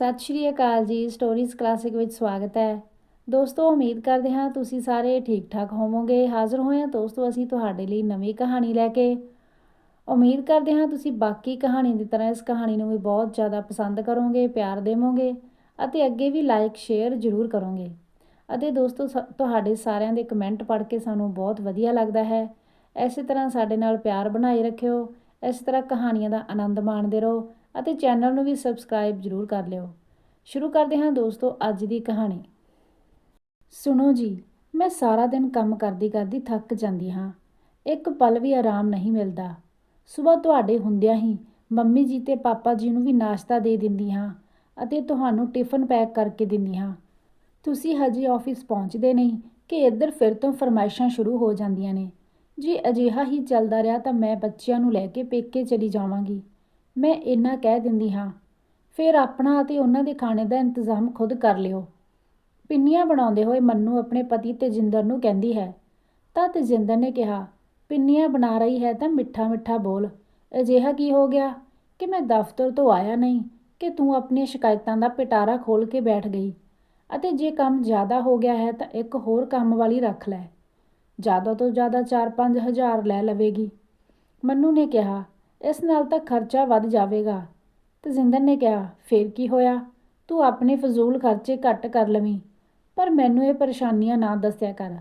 ਸਤਿ ਸ਼੍ਰੀ ਅਕਾਲ ਜੀ stories classic ਵਿੱਚ ਸਵਾਗਤ ਹੈ। ਦੋਸਤੋ, ਉਮੀਦ ਕਰਦੇ ਹਾਂ ਤੁਸੀਂ ਸਾਰੇ ਠੀਕ ਠਾਕ ਹੋਵੋਗੇ। ਹਾਜ਼ਰ ਹੋਏ ਹਾਂ ਦੋਸਤੋ, ਅਸੀਂ ਤੁਹਾਡੇ ਲਈ ਨਵੀਂ ਕਹਾਣੀ ਲੈ ਕੇ। ਉਮੀਦ ਕਰਦੇ ਹਾਂ ਤੁਸੀਂ ਬਾਕੀ ਕਹਾਣੀ ਦੀ ਤਰ੍ਹਾਂ ਇਸ ਕਹਾਣੀ ਨੂੰ ਵੀ ਬਹੁਤ ਜ਼ਿਆਦਾ ਪਸੰਦ ਕਰੋਗੇ, ਪਿਆਰ ਦੇਵੋਗੇ ਅਤੇ ਅੱਗੇ ਵੀ ਲਾਈਕ ਸ਼ੇਅਰ ਜ਼ਰੂਰ ਕਰੋਗੇ। ਅਤੇ ਦੋਸਤੋ, ਸ- ਤੁਹਾਡੇ ਸਾਰਿਆਂ ਦੇ ਕਮੈਂਟ ਪੜ੍ਹ ਕੇ ਸਾਨੂੰ ਬਹੁਤ ਵਧੀਆ ਲੱਗਦਾ ਹੈ। ਇਸੇ ਤਰ੍ਹਾਂ ਸਾਡੇ ਨਾਲ ਪਿਆਰ ਬਣਾਈ ਰੱਖਿਓ। ਇਸ ਤਰ੍ਹਾਂ ਕਹਾਣੀਆਂ ਦਾ ਆਨੰਦ ਮਾਣਦੇ ਰਹੋ। ਅਤੇ ਚੈਨਲ ਨੂੰ ਵੀ ਸਬਸਕ੍ਰਾਈਬ ਜ਼ਰੂਰ ਕਰ ਲਿਓ। ਸ਼ੁਰੂ ਕਰਦੇ ਹਾਂ ਦੋਸਤੋ ਅੱਜ ਦੀ ਕਹਾਣੀ। ਸੁਣੋ ਜੀ, ਮੈਂ ਸਾਰਾ ਦਿਨ ਕੰਮ ਕਰਦੀ ਕਰਦੀ ਥੱਕ ਜਾਂਦੀ ਹਾਂ। ਇੱਕ ਪਲ ਵੀ ਆਰਾਮ ਨਹੀਂ ਮਿਲਦਾ। ਸਵੇਰ ਤੁਹਾਡੇ ਹੁੰਦਿਆਂ ਹੀ ਮੰਮੀ ਜੀ ਤੇ ਪਾਪਾ ਜੀ ਨੂੰ ਵੀ ਨਾਸ਼ਤਾ ਦੇ ਦਿੰਦੀ ਹਾਂ ਅਤੇ ਤੁਹਾਨੂੰ ਟਿਫਨ ਪੈਕ ਕਰਕੇ ਦਿੰਦੀ ਹਾਂ। ਤੁਸੀਂ ਹਜੇ ਆਫਿਸ ਪਹੁੰਚਦੇ ਨਹੀਂ ਕਿ ਇੱਧਰ ਫਿਰ ਤੋਂ ਫਰਮਾਇਸ਼ਾਂ ਸ਼ੁਰੂ ਹੋ ਜਾਂਦੀਆਂ ਨੇ। ਜੇ ਅਜਿਹਾ ਹੀ ਚੱਲਦਾ ਰਿਹਾ ਤਾਂ ਮੈਂ ਬੱਚਿਆਂ ਨੂੰ ਲੈ ਕੇ ਪੇਕੇ ਚਲੀ ਜਾਵਾਂਗੀ। ਮੈਂ ਇੰਨਾ ਕਹਿ ਦਿੰਦੀ ਹਾਂ। ਫਿਰ ਆਪਣਾ ਅਤੇ ਉਹਨਾਂ ਦੇ ਖਾਣੇ ਦਾ ਇੰਤਜ਼ਾਮ ਖੁਦ ਕਰ ਲਿਓ। ਪਿੰਨੀਆਂ ਬਣਾਉਂਦੇ ਹੋਏ ਮੰਨੂ ਆਪਣੇ ਪਤੀ ਤੇਜਿੰਦਰ ਨੂੰ ਕਹਿੰਦੀ ਹੈ। ਤਾਂ ਤੇਜਿੰਦਰ ਨੇ ਕਿਹਾ, ਪਿੰਨੀਆਂ ਬਣਾ ਰਹੀ ਹੈ ਤਾਂ ਮਿੱਠਾ ਮਿੱਠਾ ਬੋਲ। ਅਜਿਹਾ ਕੀ ਹੋ ਗਿਆ? ਕਿ ਮੈਂ ਦਫ਼ਤਰ ਤੋਂ ਆਇਆ ਨਹੀਂ, ਕਿ ਤੂੰ ਆਪਣੀਆਂ ਸ਼ਿਕਾਇਤਾਂ ਦਾ ਪਿਟਾਰਾ ਖੋਲ ਕੇ ਬੈਠ ਗਈ। ਅਤੇ ਜੇ ਕੰਮ ਜ਼ਿਆਦਾ ਹੋ ਗਿਆ ਹੈ ਤਾਂ ਇੱਕ ਹੋਰ ਕੰਮ ਵਾਲੀ ਰੱਖ ਲੈ। ਜ਼ਿਆਦਾ ਤੋਂ ਜ਼ਿਆਦਾ 4-5 ਹਜ਼ਾਰ ਲੈ ਲਵੇਗੀ। ਮੰਨੂ ਨੇ ਕਿਹਾ ਇਸ ਨਾਲ ਤਾਂ ਖਰਚਾ ਵੱਧ ਜਾਵੇਗਾ। ਤਜਿੰਦਰ ਨੇ ਕਿਹਾ, ਫਿਰ ਕੀ ਹੋਇਆ? ਤੂੰ ਆਪਣੇ ਫਜ਼ੂਲ ਖਰਚੇ ਘੱਟ ਕਰ ਲਵੀਂ, ਪਰ ਮੈਨੂੰ ਇਹ ਪਰੇਸ਼ਾਨੀਆਂ ਨਾ ਦੱਸਿਆ ਕਰ।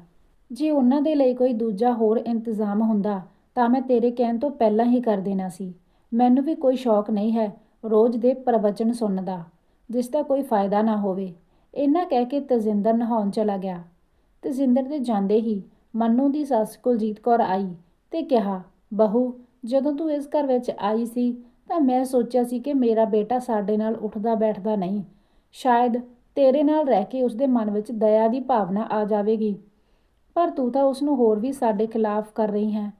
ਜੇ ਉਹਨਾਂ ਦੇ ਲਈ ਕੋਈ ਦੂਜਾ ਹੋਰ ਇੰਤਜ਼ਾਮ ਹੁੰਦਾ, ਤਾਂ ਮੈਂ ਤੇਰੇ ਕਹਿਣ ਤੋਂ ਪਹਿਲਾਂ ਹੀ ਕਰ ਦੇਣਾ ਸੀ। ਮੈਨੂੰ ਵੀ ਕੋਈ ਸ਼ੌਕ ਨਹੀਂ ਹੈ ਰੋਜ਼ ਦੇ ਪ੍ਰਵਚਨ ਸੁਣਨ ਦਾ ਜਿਸ ਦਾ ਕੋਈ ਫਾਇਦਾ ਨਾ ਹੋਵੇ। ਇਹਨਾਂ ਕਹਿ ਕੇ ਤਜਿੰਦਰ ਨਹਾਉਣ ਚਲਾ ਗਿਆ। ਤਜਿੰਦਰ ਦੇ ਜਾਂਦੇ ਹੀ ਮੰਨੂ ਦੀ ਸੱਸ ਕੁਲਜੀਤ ਕੌਰ ਆਈ ਤੇ ਕਿਹਾ, ਬਹੂ ਜਦੋਂ ਤੂੰ ਇਸ ਘਰ ਵਿੱਚ ਆਈ ਸੀ, ਤਾਂ ਮੈਂ ਸੋਚਿਆ ਸੀ ਕਿ ਮੇਰਾ ਬੇਟਾ ਸਾਡੇ ਨਾਲ ਉੱਠਦਾ ਬੈਠਦਾ ਨਹੀਂ। ਸ਼ਾਇਦ ਤੇਰੇ ਨਾਲ ਰਹਿ ਕੇ ਉਸਦੇ ਮਨ ਵਿੱਚ ਦਇਆ ਦੀ ਭਾਵਨਾ ਆ ਜਾਵੇਗੀ। ਪਰ ਤੂੰ ਤਾਂ ਉਸ ਨੂੰ ਹੋਰ ਵੀ ਸਾਡੇ ਖਿਲਾਫ ਕਰ ਰਹੀ ਹੈ।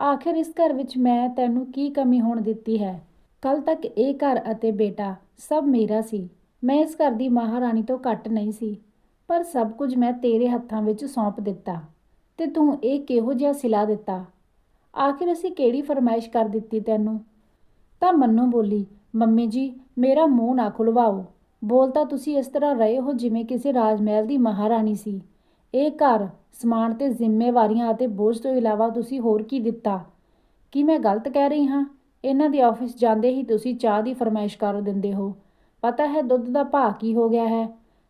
ਆਖਿਰ ਇਸ ਘਰ ਵਿੱਚ ਮੈਂ ਤੈਨੂੰ ਕੀ ਕਮੀ ਹੋਣ ਦਿੱਤੀ ਹੈ? ਕੱਲ ਤੱਕ ਇਹ ਘਰ ਅਤੇ ਬੇਟਾ ਸਭ ਮੇਰਾ ਸੀ। ਮੈਂ ਇਸ ਘਰ ਦੀ ਮਹਾਰਾਣੀ ਤੋਂ ਘੱਟ ਨਹੀਂ ਸੀ। ਪਰ ਸਭ ਕੁਝ ਮੈਂ ਤੇਰੇ ਹੱਥਾਂ ਵਿੱਚ ਸੌਂਪ ਦਿੱਤਾ। ਤੇ ਤੂੰ ਇਹ ਕਿਹੋ ਜਿਹਾ ਸਿਲਾ ਦਿੱਤਾ? ਆਖਿਰ ਅਸੀਂ ਕਿਹੜੀ ਫਰਮਾਇਸ਼ ਕਰ ਦਿੱਤੀ ਤੈਨੂੰ? ਤਾਂ ਮੰਨੂ ਬੋਲੀ, ਮੰਮੀ ਜੀ, ਮੇਰਾ ਮੂੰਹ ਨਾ ਖੁਲਵਾਓ। ਬੋਲ ਤਾਂ ਤੁਸੀਂ ਇਸ ਤਰ੍ਹਾਂ ਰਹੇ ਹੋ ਜਿਵੇਂ ਕਿਸੇ ਰਾਜ ਮਹਿਲ ਦੀ ਮਹਾਰਾਣੀ ਸੀ। ਇਹ ਘਰ, ਸਮਾਨ ਤੇ ਜ਼ਿੰਮੇਵਾਰੀਆਂ ਅਤੇ ਬੋਝ ਤੋਂ ਇਲਾਵਾ ਤੁਸੀਂ ਹੋਰ ਕੀ ਦਿੱਤਾ? ਕੀ ਮੈਂ ਗਲਤ ਕਹਿ ਰਹੀ ਹਾਂ? ਇਹਨਾਂ ਦੇ ਆਫਿਸ ਜਾਂਦੇ ਹੀ ਤੁਸੀਂ ਚਾਹ ਦੀ ਫਰਮਾਇਸ਼ ਕਰ ਦਿੰਦੇ ਹੋ। ਪਤਾ ਹੈ ਦੁੱਧ ਦਾ ਭਾਅ ਕੀ ਹੋ ਗਿਆ ਹੈ?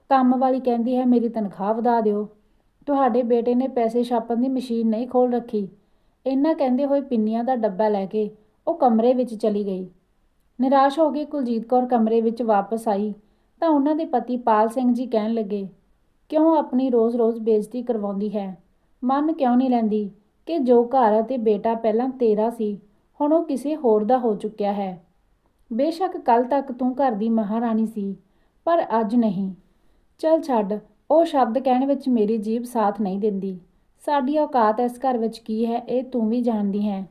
ਕੰਮ ਵਾਲੀ ਕਹਿੰਦੀ ਹੈ, ਮੇਰੀ ਤਨਖਾਹ ਵਧਾ ਦਿਓ। ਤੁਹਾਡੇ ਬੇਟੇ ਨੇ ਪੈਸੇ ਛਾਪਣ ਦੀ ਮਸ਼ੀਨ ਨਹੀਂ ਖੋਲ ਰੱਖੀ। ਇੰਨਾ ਕਹਿੰਦੇ ਹੋਏ ਪਿੰਨੀਆਂ ਦਾ ਡੱਬਾ ਲੈ ਕੇ ਉਹ ਕਮਰੇ ਵਿੱਚ ਚਲੀ ਗਈ। ਨਿਰਾਸ਼ ਹੋ ਕੇ ਕੁਲਜੀਤ ਕੌਰ ਕਮਰੇ ਵਿੱਚ ਵਾਪਸ ਆਈ ਤਾਂ ਉਹਨਾਂ ਦੇ ਪਤੀ ਪਾਲ ਸਿੰਘ ਜੀ ਕਹਿਣ ਲੱਗੇ, ਕਿਉਂ ਆਪਣੀ ਰੋਜ਼-ਰੋਜ਼ ਬੇਇੱਜ਼ਤੀ ਕਰਵਾਉਂਦੀ ਹੈ? ਮਨ ਕਿਉਂ ਨਹੀਂ ਲੈਂਦੀ ਕਿ ਜੋ ਘਰ ਅਤੇ ਬੇਟਾ ਪਹਿਲਾਂ ਤੇਰਾ ਸੀ, ਹੁਣ ਉਹ ਕਿਸੇ ਹੋਰ ਦਾ ਹੋ ਚੁੱਕਿਆ ਹੈ? ਬੇਸ਼ੱਕ ਕੱਲ ਤੱਕ ਤੂੰ ਘਰ ਦੀ ਮਹਾਰਾਣੀ ਸੀ, ਪਰ ਅੱਜ ਨਹੀਂ। ਚਲ ਛੱਡ, ਉਹ ਸ਼ਬਦ ਕਹਿਣ ਵਿੱਚ ਮੇਰੀ ਜੀਭ ਸਾਥ ਨਹੀਂ ਦਿੰਦੀ। ਸਾਡੀ ਔਕਾਤ ਇਸ ਘਰ ਵਿੱਚ ਕੀ ਹੈ, ਇਹ ਤੂੰ ਵੀ ਜਾਣਦੀ ਹੈ।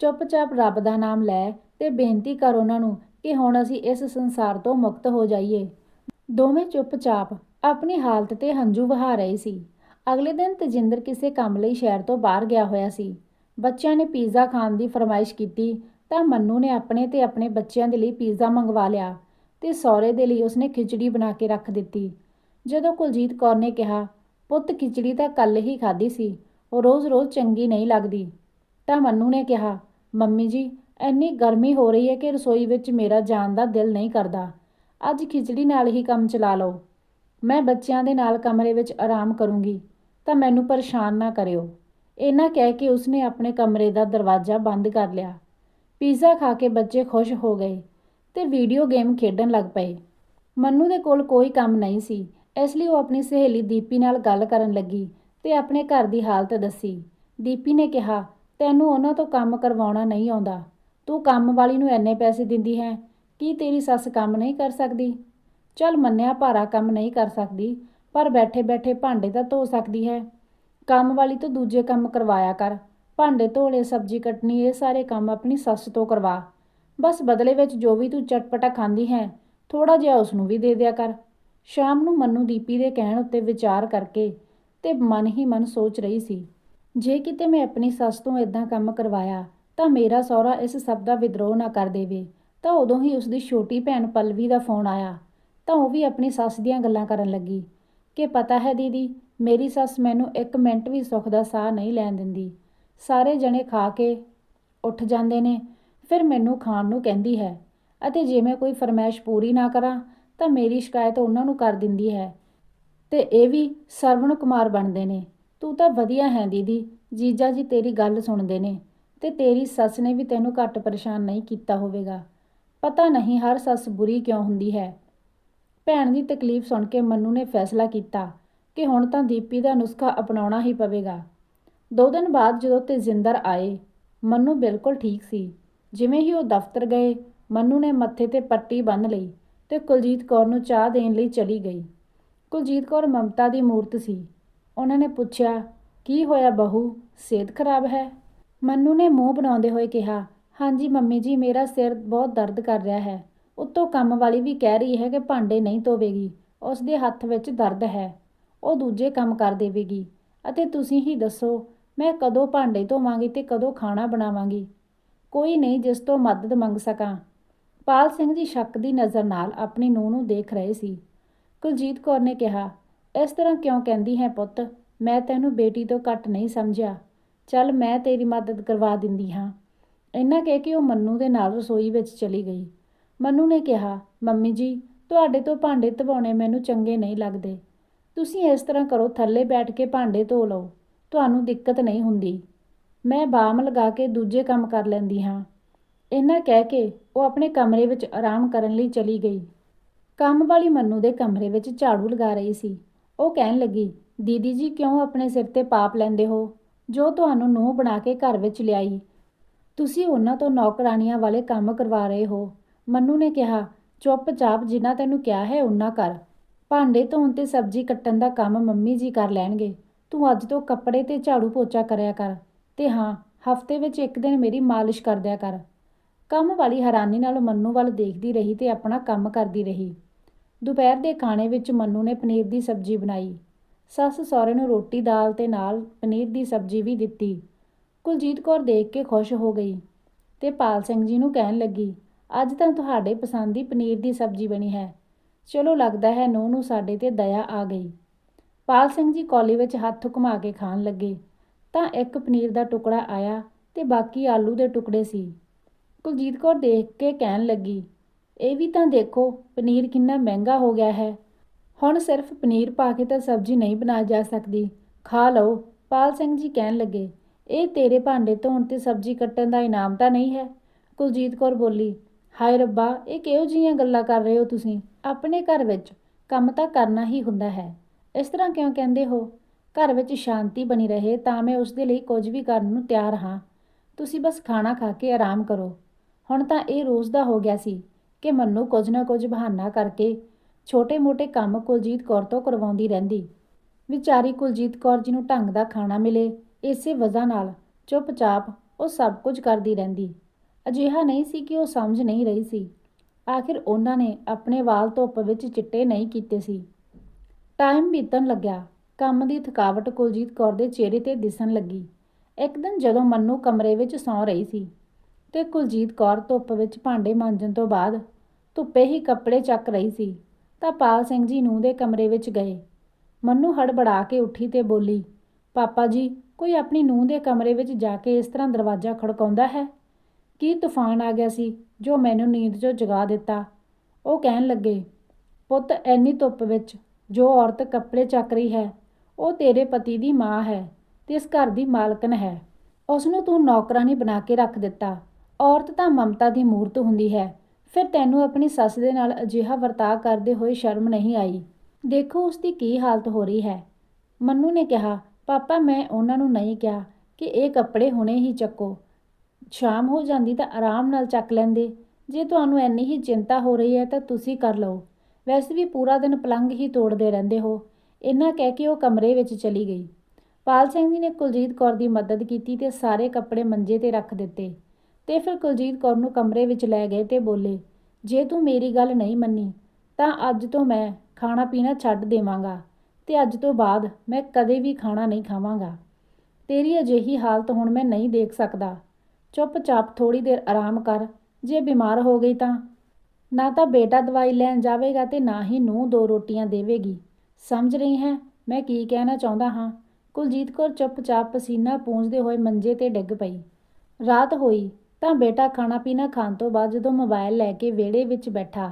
ਚੁੱਪਚਾਪ ਰੱਬ ਦਾ ਨਾਮ ਲੈ ਤੇ ਬੇਨਤੀ ਕਰ ਉਹਨਾਂ ਨੂੰ ਕਿ ਹੁਣ ਅਸੀਂ ਇਸ ਸੰਸਾਰ ਤੋਂ ਮੁਕਤ ਹੋ ਜਾਈਏ। ਦੋਵੇਂ ਚੁੱਪਚਾਪ ਆਪਣੀ ਹਾਲਤ ਤੇ ਹੰਝੂ ਵਹਾ ਰਹੇ ਸੀ। ਅਗਲੇ ਦਿਨ ਤਜਿੰਦਰ ਕਿਸੇ ਕੰਮ ਲਈ ਸ਼ਹਿਰ ਤੋਂ ਬਾਹਰ ਗਿਆ ਹੋਇਆ ਸੀ। ਬੱਚਿਆਂ ਨੇ ਪੀਜ਼ਾ ਖਾਣ ਦੀ ਫਰਮਾਇਸ਼ ਕੀਤੀ ਤਾਂ ਮੰਨੂ ਨੇ ਆਪਣੇ ਤੇ ਆਪਣੇ ਬੱਚਿਆਂ ਦੇ ਲਈ ਪੀਜ਼ਾ ਮੰਗਵਾ ਲਿਆ ਤੇ ਸਹੁਰੇ ਦੇ ਲਈ ਉਸਨੇ ਖਿਚੜੀ ਬਣਾ ਕੇ ਰੱਖ ਦਿੱਤੀ। ਜਦੋਂ ਕੁਲਜੀਤ ਕੌਰ ਨੇ ਕਿਹਾ ਪੁੱਤ ਖਿਚੜੀ ਤਾਂ ਕੱਲ ਹੀ ਖਾਧੀ ਸੀ, ਉਹ ਰੋਜ਼-ਰੋਜ਼ ਚੰਗੀ ਨਹੀਂ ਲੱਗਦੀ। ਤਾਂ ਮੰਨੂ ਨੇ ਕਿਹਾ, ਮੰਮੀ ਜੀ, ਇੰਨੀ ਗਰਮੀ ਹੋ ਰਹੀ ਹੈ ਕਿ ਰਸੋਈ ਵਿੱਚ ਮੇਰਾ ਜਾਣ ਦਾ ਦਿਲ ਨਹੀਂ ਕਰਦਾ। ਅੱਜ ਖਿਚੜੀ ਨਾਲ ਹੀ ਕੰਮ ਚਲਾ ਲਓ। ਮੈਂ ਬੱਚਿਆਂ ਦੇ ਨਾਲ ਕਮਰੇ ਵਿੱਚ ਆਰਾਮ ਕਰੂੰਗੀ, ਤਾਂ ਮੈਨੂੰ ਪਰੇਸ਼ਾਨ ਨਾ ਕਰਿਓ। ਇਹਨਾਂ ਕਹਿ ਕੇ ਉਸਨੇ ਆਪਣੇ ਕਮਰੇ ਦਾ ਦਰਵਾਜ਼ਾ ਬੰਦ ਕਰ ਲਿਆ। ਪੀਜ਼ਾ ਖਾ ਕੇ ਬੱਚੇ ਖੁਸ਼ ਹੋ ਗਏ ਤੇ ਵੀਡੀਓ ਗੇਮ ਖੇਡਣ ਲੱਗ ਪਏ। ਮੰਨੂ ਦੇ ਕੋਲ ਕੋਈ ਕੰਮ ਨਹੀਂ ਸੀ। ਇਸ ਲਈ ਉਹ ਆਪਣੀ ਸਹੇਲੀ ਦੀਪੀ ਨਾਲ ਗੱਲ ਕਰਨ ਲੱਗੀ ਤੇ ਆਪਣੇ ਘਰ ਦੀ ਹਾਲਤ ਦੱਸੀ। ਦੀਪੀ ਨੇ ਕਿਹਾ, ਤੈਨੂੰ ਉਹਨਾਂ ਤੋਂ ਕੰਮ ਕਰਵਾਉਣਾ ਨਹੀਂ ਆਉਂਦਾ। ਤੂੰ ਕੰਮ ਵਾਲੀ ਨੂੰ ਐਨੇ ਪੈਸੇ ਦਿੰਦੀ ਹੈ, ਕੀ ਤੇਰੀ ਸੱਸ ਕੰਮ ਨਹੀਂ ਕਰ ਸਕਦੀ? ਚੱਲ ਮੰਨਿਆ ਭਾਰਾ ਕੰਮ ਨਹੀਂ ਕਰ ਸਕਦੀ, ਪਰ ਬੈਠੇ-ਬੈਠੇ ਭਾਂਡੇ ਤਾਂ ਧੋ ਸਕਦੀ ਹੈ। ਕੰਮ ਵਾਲੀ ਤੋਂ ਦੂਜੇ ਕੰਮ ਕਰਵਾਇਆ ਕਰ। ਭਾਂਡੇ ਧੋਲੇ ਸਬਜ਼ੀ ਕੱਟਣੀ, ਇਹ ਸਾਰੇ ਕੰਮ ਆਪਣੀ ਸੱਸ ਤੋਂ ਕਰਵਾ। ਬਸ ਬਦਲੇ ਵਿੱਚ ਜੋ ਵੀ ਤੂੰ ਚਟਪਟਾ ਖਾਂਦੀ ਹੈ ਥੋੜਾ ਜਿਹਾ ਉਸ ਨੂੰ ਵੀ ਦੇ ਦਿਆ ਕਰ। ਸ਼ਾਮ ਨੂੰ ਮੰਨੂ ਦੀਪੀ ਦੇ ਕਹਿਣ ਉੱਤੇ ਵਿਚਾਰ ਕਰਕੇ ਤੇ ਮਨ ਹੀ ਮਨ ਸੋਚ ਰਹੀ ਸੀ, ਜੇ ਕਿਤੇ ਮੈਂ ਆਪਣੀ ਸੱਸ ਤੋਂ ਇਦਾਂ ਕੰਮ ਕਰਵਾਇਆ ਤਾਂ ਮੇਰਾ ਸਹੁਰਾ ਇਸ ਸਭ ਦਾ ਵਿਦਰੋਹ ਨਾ ਕਰ ਦੇਵੇ, ਤਾਂ ਉਦੋਂ ਹੀ ਉਸਦੀ ਛੋਟੀ ਭੈਣ ਪਲਵੀ ਦਾ ਫੋਨ ਆਇਆ, ਤਾਂ ਉਹ ਵੀ ਆਪਣੀ ਸੱਸ ਦੀਆਂ ਗੱਲਾਂ ਕਰਨ ਲੱਗੀ ਕਿ ਪਤਾ ਹੈ ਦੀਦੀ, ਮੇਰੀ ਸੱਸ ਮੈਨੂੰ ਇੱਕ ਮਿੰਟ ਵੀ ਸੁੱਖ ਦਾ ਸਾਹ ਨਹੀਂ ਲੈਣ ਦਿੰਦੀ, ਸਾਰੇ ਜਣੇ ਖਾ ਕੇ ਉੱਠ ਜਾਂਦੇ ਨੇ, ਫਿਰ ਮੈਨੂੰ ਖਾਣ ਨੂੰ ਕਹਿੰਦੀ ਹੈ, ਅਤੇ ਜੇ ਮੈਂ ਕੋਈ ਫਰਮਾਇਸ਼ ਪੂਰੀ ਨਾ ਕਰਾਂ ਤਾਂ ਮੇਰੀ ਸ਼ਿਕਾਇਤ ਉਹਨਾਂ ਨੂੰ ਕਰ ਦਿੰਦੀ ਹੈ। ਤੇ ਇਹ ਵੀ ਸਰਵਣ ਕੁਮਾਰ ਬਣਦੇ ਨੇ। ਤੂੰ ਤਾਂ ਵਧੀਆ ਹੈ ਦੀਦੀ, ਜੀਜਾ ਜੀ ਤੇਰੀ ਗੱਲ ਸੁਣਦੇ ਨੇ। ਤੇ ਤੇਰੀ ਸੱਸ ਨੇ ਵੀ ਤੈਨੂੰ ਘੱਟ ਪਰੇਸ਼ਾਨ ਨਹੀਂ ਕੀਤਾ ਹੋਵੇਗਾ। ਪਤਾ ਨਹੀਂ ਹਰ ਸੱਸ ਬੁਰੀ ਕਿਉਂ ਹੁੰਦੀ ਹੈ। ਭੈਣ ਦੀ ਤਕਲੀਫ ਸੁਣ ਕੇ ਮੰਨੂ ਨੇ ਫੈਸਲਾ ਕੀਤਾ ਕਿ ਹੁਣ ਤਾਂ ਦੀਪੀ ਦਾ ਨੁਸਖਾ ਅਪਣਾਉਣਾ ਹੀ ਪਵੇਗਾ। ਦੋ ਦਿਨ ਬਾਅਦ ਜਦੋਂ ਤੇਜਿੰਦਰ ਆਏ, ਮੰਨੂ ਬਿਲਕੁਲ ਠੀਕ ਸੀ। ਜਿਵੇਂ ਹੀ ਉਹ ਦਫ਼ਤਰ ਗਏ, ਮੰਨੂ ਨੇ ਮੱਥੇ ਤੇ ਪੱਟੀ ਬੰਨ੍ਹ ਲਈ। ਤੇ ਕੁਲਜੀਤ ਕੌਰ ਨੂੰ ਚਾਹ ਦੇਣ ਲਈ ਚਲੀ ਗਈ। ਕੁਲਜੀਤ ਕੌਰ ਮਮਤਾ ਦੀ ਮੂਰਤ ਸੀ। ਉਹਨਾਂ ਨੇ ਪੁੱਛਿਆ, ਕੀ ਹੋਇਆ ਬਹੂ? ਸਿਹਤ ਖਰਾਬ ਹੈ? ਮੰਨੂ ਨੇ ਮੂੰਹ ਬਣਾਉਂਦੇ ਹੋਏ ਕਿਹਾ, ਹਾਂਜੀ ਮੰਮੀ ਜੀ, ਮੇਰਾ ਸਿਰ ਬਹੁਤ ਦਰਦ ਕਰ ਰਿਹਾ ਹੈ। ਉੱਤੋਂ ਕੰਮ ਵਾਲੀ ਵੀ ਕਹਿ ਰਹੀ ਹੈ ਕਿ ਭਾਂਡੇ ਨਹੀਂ ਧੋਵੇਗੀ। ਉਸ ਦੇ ਹੱਥ ਵਿੱਚ ਦਰਦ ਹੈ। ਉਹ ਦੂਜੇ ਕੰਮ ਕਰ ਦੇਵੇਗੀ। ਅਤੇ ਤੁਸੀਂ ਹੀ ਦੱਸੋ, ਮੈਂ ਕਦੋਂ ਭਾਂਡੇ ਧੋਵਾਂਗੀ ਤੇ ਕਦੋਂ ਖਾਣਾ ਬਣਾਵਾਂਗੀ? ਕੋਈ ਨਹੀਂ, ਜਿਸ ਤੋਂ ਮਦਦ ਮੰਗ ਸਕਾਂ। ਪਾਲ ਸਿੰਘ ਜੀ ਸ਼ੱਕ ਦੀ ਨਜ਼ਰ ਨਾਲ ਆਪਣੀ ਨੂੰਹ ਨੂੰ ਦੇਖ ਰਹੇ ਸੀ। ਕੁਲਜੀਤ ਕੌਰ ਨੇ ਕਿਹਾ, ਇਸ ਤਰ੍ਹਾਂ ਕਿਉਂ ਕਹਿੰਦੀ ਹੈ ਪੁੱਤ? ਮੈਂ ਤੈਨੂੰ ਬੇਟੀ ਤੋਂ ਘੱਟ ਨਹੀਂ ਸਮਝਿਆ। ਚੱਲ ਮੈਂ ਤੇਰੀ ਮਦਦ ਕਰਵਾ ਦਿੰਦੀ ਹਾਂ। ਇੰਨਾ ਕਹਿ ਕੇ ਉਹ ਮੰਨੂ ਦੇ ਨਾਲ ਰਸੋਈ ਵਿੱਚ ਚਲੀ ਗਈ। ਮੰਨੂ ਨੇ ਕਿਹਾ, ਮੰਮੀ ਜੀ, ਤੁਹਾਡੇ ਤੋਂ ਭਾਂਡੇ ਧਵਾਉਣੇ ਮੈਨੂੰ ਚੰਗੇ ਨਹੀਂ ਲੱਗਦੇ। ਤੁਸੀਂ ਇਸ ਤਰ੍ਹਾਂ ਕਰੋ, ਥੱਲੇ ਬੈਠ ਕੇ ਭਾਂਡੇ ਧੋ ਲਓ। ਤੁਹਾਨੂੰ ਦਿੱਕਤ ਨਹੀਂ ਹੁੰਦੀ। ਮੈਂ ਬਾਮ ਲਗਾ ਕੇ ਦੂਜੇ ਕੰਮ ਕਰ ਲੈਂਦੀ ਹਾਂ। ਇਹਨਾਂ ਕਹਿ ਕੇ ਉਹ ਆਪਣੇ ਕਮਰੇ ਵਿੱਚ ਆਰਾਮ ਕਰਨ ਲਈ ਚਲੀ ਗਈ। ਕੰਮ ਵਾਲੀ ਮੰਨੂ ਦੇ ਕਮਰੇ ਵਿੱਚ ਝਾੜੂ ਲਗਾ ਰਹੀ ਸੀ। ਉਹ ਕਹਿਣ ਲੱਗੀ, ਦੀਦੀ ਜੀ, ਕਿਉਂ ਆਪਣੇ ਸਿਰ ਤੇ ਪਾਪ ਲੈਂਦੇ ਹੋ? ਜੋ ਤੁਹਾਨੂੰ ਨੂੰਹ ਬਣਾ ਕੇ ਘਰ ਵਿੱਚ ਲਿਆਈ, ਤੁਸੀਂ ਉਹਨਾਂ ਤੋਂ ਨੌਕਰਾਨੀਆਂ ਵਾਲੇ ਕੰਮ ਕਰਵਾ ਰਹੇ ਹੋ। ਮੰਨੂ ਨੇ ਕਿਹਾ, ਚੁੱਪਚਾਪ ਜਿੰਨਾ ਤੈਨੂੰ ਕਿਹਾ ਹੈ, ਉਹਨਾਂ ਕਰ। ਭਾਂਡੇ ਧੋਣ ਤੇ ਸਬਜ਼ੀ ਕੱਟਣ ਦਾ ਕੰਮ ਮੰਮੀ ਜੀ ਕਰ ਲੈਣਗੇ। ਤੂੰ ਅੱਜ ਤੋਂ ਕੱਪੜੇ ਤੇ ਝਾੜੂ ਪੋਚਾ ਕਰਿਆ ਕਰ ਤੇ ਹਾਂ, ਹਫ਼ਤੇ ਵਿੱਚ ਇੱਕ ਦਿਨ ਮੇਰੀ ਮਾਲਿਸ਼ ਕਰ ਦਿਆ ਕਰ। ਕੰਮ ਵਾਲੀ ਹੈਰਾਨੀ ਨਾਲ ਮੰਨੂ ਵੱਲ ਦੇਖਦੀ ਰਹੀ ਤੇ ਆਪਣਾ ਕੰਮ ਕਰਦੀ ਰਹੀ। ਦੁਪਹਿਰ ਦੇ ਖਾਣੇ ਵਿੱਚ ਮੰਨੂ ਨੇ ਪਨੀਰ ਦੀ ਸਬਜ਼ੀ ਬਣਾਈ। ਸੱਸ ਸਹੁਰੇ ਨੂੰ ਰੋਟੀ, ਦਾਲ ਤੇ ਨਾਲ ਪਨੀਰ ਦੀ ਸਬਜ਼ੀ ਵੀ ਦਿੱਤੀ। ਕੁਲਜੀਤ ਕੌਰ ਦੇਖ ਕੇ ਖੁਸ਼ ਹੋ ਗਈ ਤੇ ਪਾਲ ਸਿੰਘ ਜੀ ਨੂੰ ਕਹਿਣ ਲੱਗੀ, ਅੱਜ ਤਾਂ ਤੁਹਾਡੇ ਪਸੰਦ ਦੀ ਪਨੀਰ ਦੀ ਸਬਜ਼ੀ ਬਣੀ ਹੈ। ਚਲੋ ਲੱਗਦਾ ਹੈ ਨੂੰਹ ਨੂੰ ਸਾਡੇ ਤੇ ਦਇਆ ਆ ਗਈ। ਪਾਲ ਸਿੰਘ ਜੀ ਕੌਲੀ ਵਿੱਚ ਹੱਥ ਘੁਮਾ ਕੇ ਖਾਣ ਲੱਗੇ। ਤਾਂ ਇੱਕ ਪਨੀਰ ਦਾ ਟੁਕੜਾ ਆਇਆ ਤੇ ਬਾਕੀ ਆਲੂ ਦੇ ਟੁਕੜੇ ਸੀ। ਕੁਲਜੀਤ ਕੌਰ ਦੇਖ ਕੇ ਕਹਿਣ ਲੱਗੀ, ਇਹ ਵੀ ਤਾਂ ਦੇਖੋ, ਪਨੀਰ ਕਿੰਨਾ ਮਹਿੰਗਾ ਹੋ ਗਿਆ ਹੈ। ਹੁਣ ਸਿਰਫ ਪਨੀਰ ਪਾ ਕੇ ਤਾਂ ਸਬਜ਼ੀ ਨਹੀਂ ਬਣਾਈ ਜਾ ਸਕਦੀ। ਖਾ ਲਓ, ਪਾਲ ਸਿੰਘ ਜੀ ਕਹਿਣ ਲੱਗੇ, ਇਹ ਤੇਰੇ ਭਾਂਡੇ ਧੋਣ ਤੇ ਸਬਜ਼ੀ ਕੱਟਣ ਦਾ ਇਨਾਮ ਤਾਂ ਨਹੀਂ ਹੈ? ਕੁਲਜੀਤ ਕੌਰ ਬੋਲੀ, ਹਾਏ ਰੱਬਾ, ਇਹ ਕਿਹੋ ਜਿਹੀਆਂ ਗੱਲਾਂ ਕਰ ਰਹੇ ਹੋ ਤੁਸੀਂ? ਆਪਣੇ ਘਰ ਵਿੱਚ ਕੰਮ ਤਾਂ ਕਰਨਾ ਹੀ ਹੁੰਦਾ ਹੈ। ਇਸ ਤਰ੍ਹਾਂ ਕਿਉਂ ਕਹਿੰਦੇ ਹੋ? ਘਰ ਵਿੱਚ ਸ਼ਾਂਤੀ ਬਣੀ ਰਹੇ ਤਾਂ ਮੈਂ ਉਸ ਦੇ ਲਈ ਕੁਝ ਵੀ ਕਰਨ ਨੂੰ ਤਿਆਰ ਹਾਂ। ਤੁਸੀਂ ਬਸ ਖਾਣਾ ਖਾ ਕੇ ਆਰਾਮ ਕਰੋ। ਹੁਣ ਤਾਂ ਇਹ ਰੋਜ਼ ਦਾ ਹੋ ਗਿਆ ਸੀ ਕਿ ਮੰਨੂ ਕੁਝ ਨਾ ਕੁਝ ਬਹਾਨਾ ਕਰਕੇ ਛੋਟੇ-ਮੋਟੇ ਕੰਮ ਕੁਲਜੀਤ ਕੌਰ ਤੋਂ ਕਰਵਾਉਂਦੀ ਰਹਿੰਦੀ। ਵਿਚਾਰੀ ਕੁਲਜੀਤ ਕੌਰ ਜੀ ਨੂੰ ਢੰਗ ਦਾ ਖਾਣਾ ਮਿਲੇ, ਇਸੇ ਵਜ੍ਹਾ ਨਾਲ ਚੁੱਪਚਾਪ ਉਹ ਸਭ ਕੁਝ ਕਰਦੀ ਰਹਿੰਦੀ। ਅਜਿਹਾ ਨਹੀਂ ਸੀ ਕਿ ਉਹ ਸਮਝ ਨਹੀਂ ਰਹੀ ਸੀ। ਆਖਿਰ ਉਹਨਾਂ ਨੇ ਆਪਣੇ ਵਾਲ ਧੁੱਪ ਵਿੱਚ ਚਿੱਟੇ ਨਹੀਂ ਕੀਤੇ ਸੀ। ਟਾਈਮ ਬੀਤਣ ਲੱਗਿਆ। ਕੰਮ ਦੀ ਥਕਾਵਟ ਕੁਲਜੀਤ ਕੌਰ ਦੇ ਚਿਹਰੇ ਤੇ ਦਿਸਣ ਲੱਗੀ। ਇੱਕ ਦਿਨ ਜਦੋਂ ਮੰਨੂ ਕਮਰੇ ਵਿੱਚ ਸੌਂ ਰਹੀ ਸੀ ਤੇ ਕੁਲਜੀਤ ਕੌਰ ਧੁੱਪ ਵਿੱਚ ਭਾਂਡੇ ਮਾਂਜਣ ਤੋਂ ਬਾਅਦ ਧੁੱਪੇ ਹੀ ਕੱਪੜੇ ਚੱਕ ਰਹੀ ਸੀ, ਤਾਂ ਪਾਲ ਸਿੰਘ ਜੀ ਨੂੰ ਦੇ ਕਮਰੇ ਵਿੱਚ ਗਏ। ਮੰਨੂ ਹੜਬੜਾ ਕੇ ਉੱਠੀ ਤੇ ਬੋਲੀ, ਪਾਪਾ ਜੀ, ਕੋਈ ਆਪਣੀ ਨੂੰਹ ਦੇ ਕਮਰੇ ਵਿੱਚ ਜਾ ਕੇ ਇਸ ਤਰ੍ਹਾਂ ਦਰਵਾਜ਼ਾ ਖੜਕਾਉਂਦਾ ਹੈ? ਕੀ ਤੂਫਾਨ ਆ ਗਿਆ ਸੀ ਜੋ ਮੈਨੂੰ ਨੀਂਦ 'ਚੋਂ ਜਗਾ ਦਿੱਤਾ? ਉਹ ਕਹਿਣ ਲੱਗੇ, ਪੁੱਤ ਐਨੀ ਧੁੱਪ ਵਿੱਚ ਜੋ ਔਰਤ ਕੱਪੜੇ ਚੱਕ ਰਹੀ ਹੈ, ਉਹ ਤੇਰੇ ਪਤੀ ਦੀ ਮਾਂ ਹੈ ਤੇ ਇਸ ਘਰ ਦੀ ਮਾਲਕਨ ਹੈ। ਉਸ ਨੂੰ ਤੂੰ ਨੌਕਰਾਨੀ ਬਣਾ ਕੇ ਰੱਖ ਦਿੱਤਾ। ਔਰਤ ਤਾਂ ਮਮਤਾ ਦੀ ਮੂਰਤ ਹੁੰਦੀ ਹੈ। ਫਿਰ ਤੈਨੂੰ ਆਪਣੀ ਸੱਸ ਦੇ ਨਾਲ ਅਜਿਹਾ ਵਰਤਾਅ ਕਰਦੇ ਹੋਏ ਸ਼ਰਮ ਨਹੀਂ ਆਈ। ਦੇਖੋ ਉਸ ਦੀ ਕੀ ਹਾਲਤ ਹੋ ਰਹੀ ਹੈ। ਮੰਨੂ ਨੇ ਕਿਹਾ, ਪਾਪਾ, ਮੈਂ ਉਹਨਾਂ ਨੂੰ ਨਹੀਂ ਕਿਹਾ ਕਿ ਇਹ ਕੱਪੜੇ ਹੁਣੇ ਹੀ ਚੱਕੋ। ਸ਼ਾਮ ਹੋ ਜਾਂਦੀ ਤਾਂ ਆਰਾਮ ਨਾਲ ਚੱਕ ਲੈਂਦੇ। ਜੇ ਤੁਹਾਨੂੰ ਐਨੀ ਹੀ ਚਿੰਤਾ ਹੋ ਰਹੀ ਹੈ ਤਾਂ ਤੁਸੀਂ ਕਰ ਲਓ। ਵੈਸੇ ਵੀ ਪੂਰਾ ਦਿਨ ਪਲੰਗ ਹੀ ਤੋੜਦੇ ਰਹਿੰਦੇ ਹੋ। ਇੰਨਾ ਕਹਿ ਕੇ ਉਹ ਕਮਰੇ ਵਿੱਚ ਚਲੀ ਗਈ। ਪਾਲ ਸਿੰਘ ਜੀ ਨੇ ਕੁਲਜੀਤ ਕੌਰ ਦੀ ਮਦਦ ਕੀਤੀ ਤੇ ਸਾਰੇ ਕੱਪੜੇ ਮੰਜੇ ਤੇ ਰੱਖ ਦਿੱਤੇ। ਤੇ ਫਿਰ ਕੁਲਜੀਤ ਕੌਰ ਨੂੰ ਕਮਰੇ ਵਿੱਚ ਲੈ ਗਏ ਤੇ ਬੋਲੇ, ਜੇ ਤੂੰ ਮੇਰੀ ਗੱਲ ਨਹੀਂ ਮੰਨੀ, ਤਾਂ ਅੱਜ ਤੋਂ ਮੈਂ ਖਾਣਾ ਪੀਣਾ ਛੱਡ ਦੇਵਾਂਗਾ ਤੇ ਅੱਜ ਤੋਂ ਬਾਅਦ ਮੈਂ ਕਦੇ ਵੀ ਖਾਣਾ ਨਹੀਂ ਖਾਵਾਂਗਾ। ਤੇਰੀ ਅਜਿਹੀ ਹਾਲਤ ਹੁਣ ਮੈਂ ਨਹੀਂ ਦੇਖ ਸਕਦਾ। ਚੁੱਪਚਾਪ ਥੋੜੀ ਦੇਰ ਆਰਾਮ ਕਰ, ਜੇ ਬਿਮਾਰ ਹੋ ਗਈ ਤਾਂ। ਨਾ ਤਾਂ ਬੇਟਾ ਦਵਾਈ ਲੈਣ ਜਾਵੇਗਾ ਤੇ ਨਾ ਹੀ ਨੂੰ ਦੋ ਰੋਟੀਆਂ ਦੇਵੇਗੀ। ਸਮਝ ਰਹੀ ਹੈ? ਮੈਂ ਕੀ ਕਹਿਣਾ ਚਾਹੁੰਦਾ ਹਾਂ? ਕੁਲਜੀਤ ਕੌਰ ਚੁੱਪਚਾਪ ਪਸੀਨਾ ਪੂੰਝਦੇ ਹੋਏ ਮੰਜੇ ਤੇ ਡਿੱਗ ਪਈ। ਰਾਤ ਹੋਈ ਤਾਂ ਬੇਟਾ ਖਾਣਾ ਪੀਣਾ ਖਾਣ ਤੋਂ ਬਾਅਦ ਜਦੋਂ ਮੋਬਾਈਲ ਲੈ ਕੇ ਵਿਹੜੇ ਵਿੱਚ ਬੈਠਾ,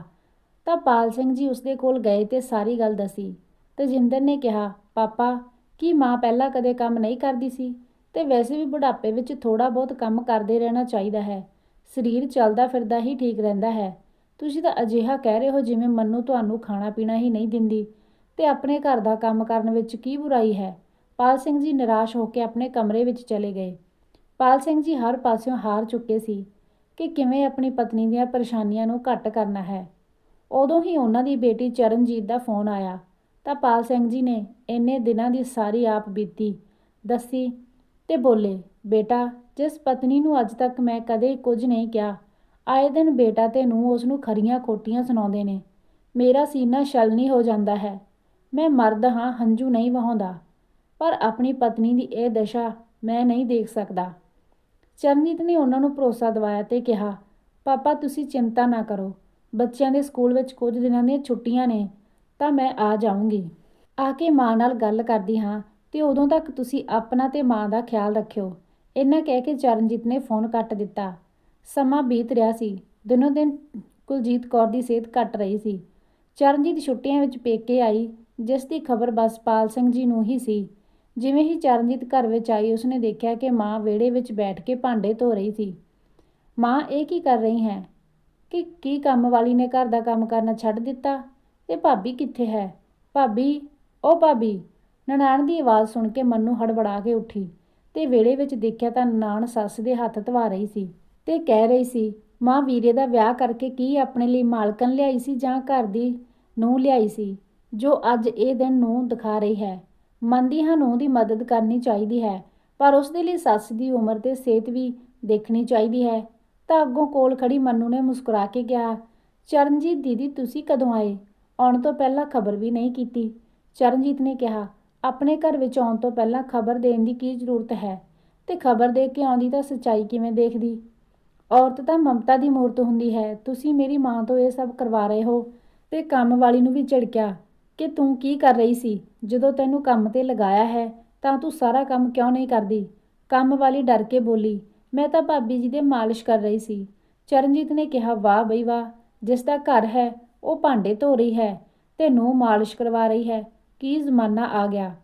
ਤਾਂ ਪਾਲ ਸਿੰਘ ਜੀ ਉਸਦੇ ਕੋਲ ਗਏ ਤੇ ਸਾਰੀ ਗੱਲ ਦੱਸੀ ਤਜਿੰਦਰ ਨੇ ਕਿਹਾ, ਪਾਪਾ, ਕੀ ਮਾਂ ਪਹਿਲਾਂ ਕਦੇ ਕੰਮ ਨਹੀਂ ਕਰਦੀ ਸੀ? ਤੇ ਵੈਸੇ ਵੀ ਬੁਢਾਪੇ ਵਿੱਚ ਥੋੜਾ ਬਹੁਤ ਕੰਮ ਕਰਦੇ ਰਹਿਣਾ ਚਾਹੀਦਾ ਹੈ, ਸਰੀਰ ਚੱਲਦਾ ਫਿਰਦਾ ਹੀ ਠੀਕ ਰਹਿੰਦਾ ਹੈ। ਤੁਸੀਂ ਤਾਂ ਅਜਿਹਾ ਕਹਿ ਰਹੇ ਹੋ ਜਿਵੇਂ ਮੰਨੂ ਤੁਹਾਨੂੰ ਖਾਣਾ ਪੀਣਾ ਹੀ ਨਹੀਂ ਦਿੰਦੀ। ਤੇ ਆਪਣੇ ਘਰ ਦਾ ਕੰਮ ਕਰਨ ਵਿੱਚ ਕੀ ਬੁਰਾਈ ਹੈ? ਪਾਲ ਸਿੰਘ ਜੀ ਨਿਰਾਸ਼ ਹੋ ਕੇ ਆਪਣੇ ਕਮਰੇ ਵਿੱਚ ਚਲੇ ਗਏ। ਪਾਲ ਸਿੰਘ ਜੀ ਹਰ ਪਾਸਿਓਂ ਹਾਰ ਚੁੱਕੇ ਸੀ ਕਿ ਕਿਵੇਂ ਆਪਣੀ ਪਤਨੀ ਦੀਆਂ ਪਰੇਸ਼ਾਨੀਆਂ ਨੂੰ ਘੱਟ ਕਰਨਾ ਹੈ। ਉਦੋਂ ਹੀ ਉਹਨਾਂ ਦੀ ਬੇਟੀ ਚਰਨਜੀਤ ਦਾ ਫੋਨ ਆਇਆ ਤਾਂ ਪਾਲ ਸਿੰਘ ਜੀ ਨੇ ਇੰਨੇ ਦਿਨਾਂ ਦੀ ਸਾਰੀ ਆਪ ਬੀਤੀ, ਦੱਸੀ ਤੇ ਬੋਲੇ, ਬੇਟਾ, ਜਿਸ ਪਤਨੀ ਨੂੰ ਅੱਜ ਤੱਕ ਮੈਂ ਕਦੇ ਕੁਝ ਨਹੀਂ ਕਿਹਾ, ਆਏ ਦਿਨ ਬੇਟਾ ਤੇ ਨੂੰ ਉਸ ਨੂੰ ਖਰੀਆਂ ਖੋਟੀਆਂ ਸੁਣਾਉਂਦੇ ਨੇ। ਮੇਰਾ ਸੀਨਾ ਛਲਨੀ ਹੋ ਜਾਂਦਾ ਹੈ। ਮੈਂ ਮਰਦ ਹਾਂ, ਹੰਝੂ ਨਹੀਂ ਵਹਾਉਂਦਾ। ਪਰ ਆਪਣੀ ਪਤਨੀ ਦੀ ਇਹ ਦਸ਼ਾ ਮੈਂ ਨਹੀਂ ਦੇਖ ਸਕਦਾ। ਚਰਨਜੀਤ ਨੇ ਉਹਨਾਂ ਨੂੰ ਭਰੋਸਾ ਦਿਵਾਇਆ ਤੇ ਕਿਹਾ, ਪਾਪਾ, ਤੁਸੀਂ ਚਿੰਤਾ ਨਾ ਕਰੋ। ਬੱਚਿਆਂ ਦੇ ਸਕੂਲ ਵਿੱਚ ਕੁਝ ਦਿਨਾਂ ਦੀਆਂ ਛੁੱਟੀਆਂ ਨੇ, ਤਾਂ ਮੈਂ ਆ ਜਾਊਂਗੀ। ਆ ਕੇ ਮਾਂ ਨਾਲ ਗੱਲ ਕਰਦੀ ਹਾਂ ਤੇ ਉਦੋਂ ਤੱਕ ਤੁਸੀਂ ਆਪਣਾ ਤੇ ਮਾਂ ਦਾ ਖਿਆਲ ਰੱਖਿਓ ਇੰਨਾ ਕਹਿ ਕੇ ਚਰਨਜੀਤ ਨੇ ਫੋਨ ਕੱਟ ਦਿੱਤਾ। ਸਮਾਂ ਬੀਤ ਰਿਹਾ ਸੀ। ਦਿਨੋ ਦਿਨ ਕੁਲਜੀਤ ਕੌਰ ਦੀ ਸਿਹਤ ਘਟ ਰਹੀ ਸੀ। ਚਰਨਜੀਤ ਛੁੱਟੀਆਂ ਵਿੱਚ ਪੇਕੇ ਆਈ, ਜਿਸ ਦੀ ਖਬਰ ਬਸਪਾਲ ਸਿੰਘ ਜੀ ਨੂੰ ਹੀ ਸੀ। ਜਿਵੇਂ ਹੀ ਚਰਨਜੀਤ ਘਰ ਵਿੱਚ ਆਈ, ਉਸਨੇ ਦੇਖਿਆ ਕਿ ਮਾਂ ਵਿਹੜੇ ਵਿੱਚ ਬੈਠ ਕੇ ਭਾਂਡੇ ਧੋ ਰਹੀ ਸੀ। ਮਾਂ, ਇਹ ਕੀ ਕਰ ਰਹੀ ਹੈ? ਕਿ ਕੀ ਕੰਮ ਵਾਲੀ ਨੇ ਘਰ ਦਾ ਕੰਮ ਕਰਨਾ ਛੱਡ ਦਿੱਤਾ? ਤੇ ਭਾਬੀ ਕਿੱਥੇ ਹੈ? ਭਾਬੀ, ਉਹ ਭਾਬੀ। ਨਨਾਣ ਦੀ ਆਵਾਜ਼ ਸੁਣ ਕੇ ਮੰਨੂ ਹੜਬੜਾ ਕੇ ਉੱਠੀ ਤੇ ਵਿਹੜੇ ਵਿੱਚ ਦੇਖਿਆ ਤਾਂ ਨਨਾਣ ਸੱਸ ਦੇ ਹੱਥ ਧਵਾ ਰਹੀ ਸੀ ਤੇ ਕਹਿ ਰਹੀ ਸੀ, ਮਾਂ, ਵੀਰੇ ਦਾ ਵਿਆਹ ਕਰਕੇ ਕੀ ਆਪਣੇ ਲਈ ਮਾਲਕਨ ਲਿਆਈ ਸੀ ਜਾਂ ਘਰ ਦੀ ਨੂੰ ਲਿਆਈ ਸੀ, ਜੋ ਅੱਜ ਇਹ ਦਿਨ ਨੂੰ ਦਿਖਾ ਰਹੀ ਹੈ? ਮੰਨਦੀ ਹਾਂ ਨੂੰ ਦੀ ਮਦਦ ਕਰਨੀ ਚਾਹੀਦੀ ਹੈ, ਪਰ ਉਸ ਦੇ ਲਈ ਸੱਸ ਦੀ ਉਮਰ ਤੇ ਸਿਹਤ ਵੀ ਦੇਖਣੀ ਚਾਹੀਦੀ ਹੈ। ਤਾਂ ਅੱਗੋਂ ਕੋਲ ਖੜੀ ਮੰਨੂ ਨੇ ਮੁਸਕਰਾ ਕੇ ਕਿਹਾ, ਚਰਨਜੀਤ ਦੀਦੀ, ਤੁਸੀਂ ਕਦੋਂ ਆਏ? ਆਉਣ ਤੋਂ ਪਹਿਲਾਂ ਖਬਰ ਵੀ ਨਹੀਂ ਕੀਤੀ। ਚਰਨਜੀਤ ਨੇ ਕਿਹਾ, ਆਪਣੇ ਘਰ ਵਿੱਚ ਆਉਣ ਤੋਂ ਪਹਿਲਾਂ ਖਬਰ ਦੇਣ ਦੀ ਕੀ ਜ਼ਰੂਰਤ ਹੈ? ਤੇ ਖਬਰ ਦੇ ਕੇ ਆਉਂਦੀ ਤਾਂ ਸੱਚਾਈ ਕਿਵੇਂ ਦੇਖਦੀ? ਔਰਤ ਤਾਂ ਮਮਤਾ ਦੀ ਮੂਰਤ ਹੁੰਦੀ ਹੈ। ਤੁਸੀਂ ਮੇਰੀ ਮਾਂ ਤੋਂ ਇਹ ਸਭ ਕਰਵਾ ਰਹੇ ਹੋ ਤੇ ਕੰਮ ਵਾਲੀ ਨੂੰ ਵੀ ਝਿੜਕਿਆ। ਕਿ ਤੂੰ ਕੀ ਕਰ ਰਹੀ ਸੀ? ਜਦੋਂ ਤੈਨੂੰ ਕੰਮ ਤੇ ਲਗਾਇਆ ਹੈ, ਤਾਂ ਤੂੰ ਸਾਰਾ ਕੰਮ ਕਿਉਂ ਨਹੀਂ ਕਰਦੀ? ਕੰਮ ਵਾਲੀ ਡਰ ਕੇ ਬੋਲੀ, ਮੈਂ ਤਾਂ ਭਾਬੀ ਜੀ ਦੇ ਮਾਲਿਸ਼ ਕਰ ਰਹੀ ਸੀ। ਚਰਨਜੀਤ ਨੇ ਕਿਹਾ, ਵਾਹ ਬਈ ਵਾਹ, ਜਿਸ ਦਾ ਘਰ ਹੈ, ਉਹ ਭਾਂਡੇ ਧੋ ਰਹੀ ਹੈ ਤੇ ਨੂੰ ਮਾਲਿਸ਼ ਕਰਵਾ ਰਹੀ ਹੈ। ਕੀ ਜ਼ਮਾਨਾ ਆ ਗਿਆ?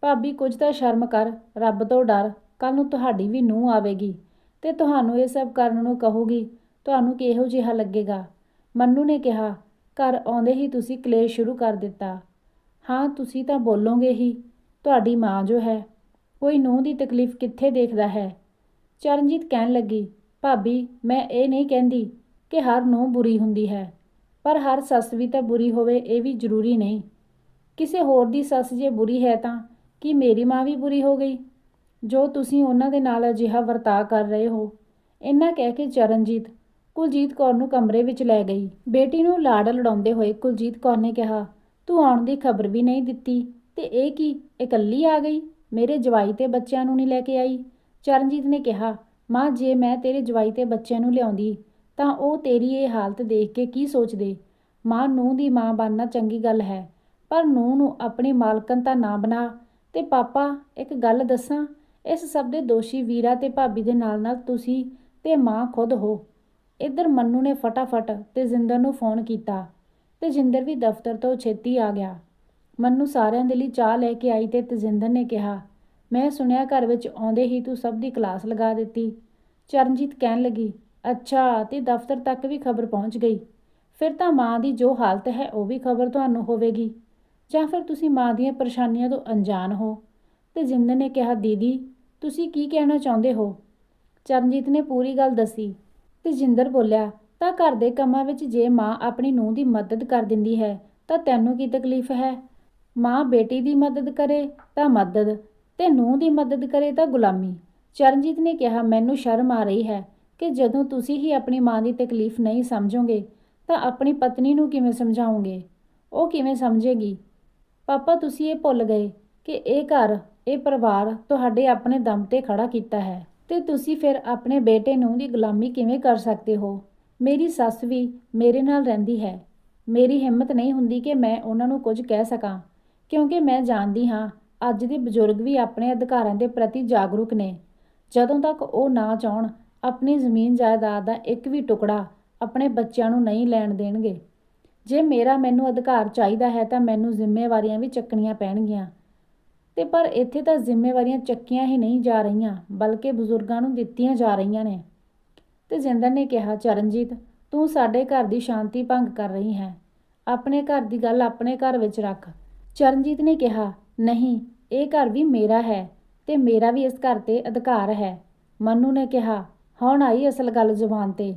ਭਾਬੀ, ਕੁਝ ਤਾਂ ਸ਼ਰਮ ਕਰ, ਰੱਬ ਤੋਂ ਡਰ ਕੱਲ ਨੂੰ ਤੁਹਾਡੀ ਵੀ ਨੂੰਹ ਆਵੇਗੀ ਤੇ ਤੁਹਾਨੂੰ ਇਹ ਸਭ ਕਰਨ ਨੂੰ ਕਹੂਗੀ, ਤੁਹਾਨੂੰ ਕਿਹੋ ਜਿਹਾ ਲੱਗੇਗਾ? ਮੰਨੂ ਨੇ ਕਿਹਾ ਘਰ ਆਉਂਦੇ ਹੀ ਤੁਸੀਂ ਕਲੇਸ਼ ਸ਼ੁਰੂ ਕਰ ਦਿੱਤਾ। ਹਾਂ, ਤੁਸੀਂ ਤਾਂ ਬੋਲੋਗੇ ਹੀ, ਤੁਹਾਡੀ ਮਾਂ ਜੋ ਹੈ, ਕੋਈ ਨੂੰਹ ਦੀ ਤਕਲੀਫ ਕਿੱਥੇ ਦੇਖਦਾ ਹੈ? ਚਰਨਜੀਤ ਕਹਿਣ ਲੱਗੀ, ਭਾਬੀ, ਮੈਂ ਇਹ ਨਹੀਂ ਕਹਿੰਦੀ ਕਿ ਹਰ ਨੂੰਹ ਬੁਰੀ ਹੁੰਦੀ ਹੈ, ਪਰ ਹਰ ਸੱਸ ਵੀ ਤਾਂ ਬੁਰੀ ਹੋਵੇ, ਇਹ ਵੀ ਜ਼ਰੂਰੀ ਨਹੀਂ। ਕਿਸੇ ਹੋਰ ਦੀ ਸੱਸ ਜੇ ਬੁਰੀ ਹੈ ਤਾਂ ਕੀ ਮੇਰੀ ਮਾਂ ਵੀ ਬੁਰੀ ਹੋ ਗਈ? ਜੋ ਤੁਸੀਂ ਉਹਨਾਂ ਦੇ ਨਾਲ ਅਜਿਹਾ ਵਰਤਾਅ ਕਰ ਰਹੇ ਹੋ। ਇੰਨਾ ਕਹਿ ਕੇ ਚਰਨਜੀਤ ਕੁਲਜੀਤ ਕੌਰ ਨੂੰ ਕਮਰੇ ਵਿੱਚ ਲੈ ਗਈ। ਬੇਟੀ ਨੂੰ ਲਾੜ ਲੜਾਉਂਦੇ ਹੋਏ ਕੁਲਜੀਤ ਕੌਰ ਨੇ ਕਿਹਾ, ਤੂੰ ਆਉਣ ਦੀ ਖਬਰ ਵੀ ਨਹੀਂ ਦਿੱਤੀ। ਤੇ ਇਹ ਕੀ? ਇਕੱਲੀ ਆ ਗਈ? ਮੇਰੇ ਜਵਾਈ ਤੇ ਬੱਚਿਆਂ ਨੂੰ ਨਹੀਂ ਲੈ ਕੇ ਆਈ? ਚਰਨਜੀਤ ਨੇ ਕਿਹਾ, ਮਾਂ, ਜੇ ਮੈਂ ਤੇਰੇ ਜਵਾਈ ਤੇ ਬੱਚਿਆਂ ਨੂੰ ਲਿਆਉਂਦੀ, ਤਾਂ ਉਹ ਤੇਰੀ ਇਹ ਹਾਲਤ ਦੇਖ ਕੇ ਕੀ ਸੋਚਦੇ? ਮਾਂ ਨੂੰ ਦੀ ਮਾਂ ਬਣਨਾ ਚੰਗੀ ਗੱਲ ਹੈ, ਪਰ ਨੂੰ ਨੂੰ ਆਪਣੀ ਮਾਲਕਨ ਤਾਂ ਨਾ ਬਣਾ। ਤੇ ਪਾਪਾ, ਇੱਕ ਗੱਲ ਦੱਸਾਂ, ਇਸ ਸਭ ਦੇ ਦੋਸ਼ੀ ਵੀਰਾ ਤੇ ਭਾਬੀ ਦੇ ਨਾਲ ਨਾਲ ਤੁਸੀਂ ਤੇ ਮਾਂ ਖੁਦ ਹੋ। ਇੱਧਰ ਮੰਨੂ ਨੇ ਫਟਾਫਟ ਤੇ ਜਿੰਦਰ ਨੂੰ ਫੋਨ ਕੀਤਾ ਤੇ ਜਿੰਦਰ ਵੀ ਦਫ਼ਤਰ ਤੋਂ ਛੇਤੀ ਆ ਗਿਆ। ਮੰਨੂ ਸਾਰਿਆਂ ਦੇ ਲਈ ਚਾਹ ਲੈ ਕੇ ਆਈ ਤੇ ਤਜਿੰਦਰ ਨੇ ਕਿਹਾ, ਮੈਂ ਸੁਣਿਆ ਘਰ ਵਿੱਚ ਆਉਂਦੇ ਹੀ ਤੂੰ ਸਭ ਦੀ ਕਲਾਸ ਲਗਾ ਦਿੱਤੀ। ਚਰਨਜੀਤ ਕਹਿਣ ਲੱਗੀ, ਅੱਛਾ, ਤੇ ਦਫ਼ਤਰ ਤੱਕ ਵੀ ਖਬਰ ਪਹੁੰਚ ਗਈ। ਫਿਰ ਤਾਂ ਮਾਂ ਦੀ ਜੋ ਹਾਲਤ ਹੈ ਉਹ ਵੀ ਖਬਰ ਤੁਹਾਨੂੰ ਹੋਵੇਗੀ। ਜਾਂ ਫਿਰ ਤੁਸੀਂ ਮਾਂ ਦੀਆਂ ਪਰੇਸ਼ਾਨੀਆਂ ਤੋਂ ਅਣਜਾਣ ਹੋ। ਤੇ ਜਿੰਦਰ ਨੇ ਕਿਹਾ, ਦੀਦੀ, ਤੁਸੀਂ ਕੀ ਕਹਿਣਾ ਚਾਹੁੰਦੇ ਹੋ? ਚਰਨਜੀਤ ਨੇ ਪੂਰੀ ਗੱਲ ਦੱਸੀ। ਤੇ ਜਿੰਦਰ ਬੋਲਿਆ, ਤਾਂ ਘਰ ਦੇ ਕੰਮਾਂ ਵਿੱਚ ਜੇ ਮਾਂ ਆਪਣੀ ਨੂੰਹ ਦੀ ਮਦਦ ਕਰ ਦਿੰਦੀ ਹੈ, ਤਾਂ ਤੈਨੂੰ ਕੀ ਤਕਲੀਫ ਹੈ? ਮਾਂ ਬੇਟੀ ਦੀ ਮਦਦ ਕਰੇ ਤਾਂ ਮਦਦ, ਤੇ ਨੂੰਹ ਦੀ ਮਦਦ ਕਰੇ ਤਾਂ ਗੁਲਾਮੀ। ਚਰਨਜੀਤ ਨੇ ਕਿਹਾ, ਮੈਨੂੰ ਸ਼ਰਮ ਆ ਰਹੀ ਹੈ ਕਿ ਜਦੋਂ ਤੁਸੀਂ ਹੀ ਆਪਣੀ ਮਾਂ ਦੀ ਤਕਲੀਫ ਨਹੀਂ ਸਮਝੋਗੇ, ਤਾਂ ਆਪਣੀ ਪਤਨੀ ਨੂੰ ਕਿਵੇਂ ਸਮਝਾਓਗੇ? ਉਹ ਕਿਵੇਂ ਸਮਝੇਗੀ? ਪਾਪਾ, ਤੁਸੀਂ ਇਹ ਭੁੱਲ ਗਏ ਕਿ ਇਹ ਘਰ, ਇਹ ਪਰਿਵਾਰ ਤੁਹਾਡੇ ਆਪਣੇ ਦਮ ਤੇ ਖੜਾ ਕੀਤਾ ਹੈ। ਤੇ ਤੁਸੀਂ ਫਿਰ ਆਪਣੇ ਬੇਟੇ ਨੂੰ ਦੀ ਗੁਲਾਮੀ ਕਿਵੇਂ ਕਰ ਸਕਦੇ ਹੋ? ਮੇਰੀ ਸੱਸ ਵੀ ਮੇਰੇ ਨਾਲ ਰਹਿੰਦੀ ਹੈ। ਮੇਰੀ ਹਿੰਮਤ ਨਹੀਂ ਹੁੰਦੀ ਕਿ ਮੈਂ ਉਹਨਾਂ ਨੂੰ ਕੁਝ ਕਹਿ ਸਕਾਂ, ਕਿਉਂਕਿ ਮੈਂ ਜਾਣਦੀ ਹਾਂ, ਅੱਜ ਦੇ ਬਜ਼ੁਰਗ ਵੀ ਆਪਣੇ ਅਧਿਕਾਰਾਂ ਦੇ ਪ੍ਰਤੀ ਜਾਗਰੂਕ ਨੇ। ਜਦੋਂ ਤੱਕ ਉਹ ਨਾ ਚਾਹਣ, ਆਪਣੀ ਜ਼ਮੀਨ ਜਾਇਦਾਦ ਦਾ ਇੱਕ ਵੀ ਟੁਕੜਾ ਆਪਣੇ ਬੱਚਿਆਂ ਨੂੰ ਨਹੀਂ ਲੈਣ ਦੇਣਗੇ। ਜੇ ਮੇਰਾ ਮੈਨੂੰ ਅਧਿਕਾਰ ਚਾਹੀਦਾ ਹੈ ਤਾਂ ਮੈਨੂੰ ਜ਼ਿੰਮੇਵਾਰੀਆਂ ਵੀ ਚੱਕਣੀਆਂ ਪੈਣਗੀਆਂ। ਤੇ ਪਰ ਇੱਥੇ ਤਾਂ ਜ਼ਿੰਮੇਵਾਰੀਆਂ ਚੱਕੀਆਂ ਹੀ ਨਹੀਂ ਜਾ ਰਹੀਆਂ, ਬਲਕਿ ਬਜ਼ੁਰਗਾਂ ਨੂੰ ਦਿੱਤੀਆਂ ਜਾ ਰਹੀਆਂ ਨੇ। ਤੇ ਜਿੰਦਰ ਨੇ ਕਿਹਾ, ਚਰਨਜੀਤ, ਤੂੰ ਸਾਡੇ ਘਰ ਦੀ ਸ਼ਾਂਤੀ ਭੰਗ ਕਰ ਰਹੀ ਹੈ। ਆਪਣੇ ਘਰ ਦੀ ਗੱਲ ਆਪਣੇ ਘਰ ਵਿੱਚ ਰੱਖ। ਚਰਨਜੀਤ ਨੇ ਕਿਹਾ, ਨਹੀਂ, ਇਹ ਘਰ ਵੀ ਮੇਰਾ ਹੈ ਤੇ ਮੇਰਾ ਵੀ ਇਸ ਘਰ ਤੇ ਅਧਿਕਾਰ ਹੈ। ਮੰਨੂ ਨੇ ਕਿਹਾ, ਹੁਣ ਆਈ ਅਸਲ ਗੱਲ ਜ਼ੁਬਾਨ ਤੇ।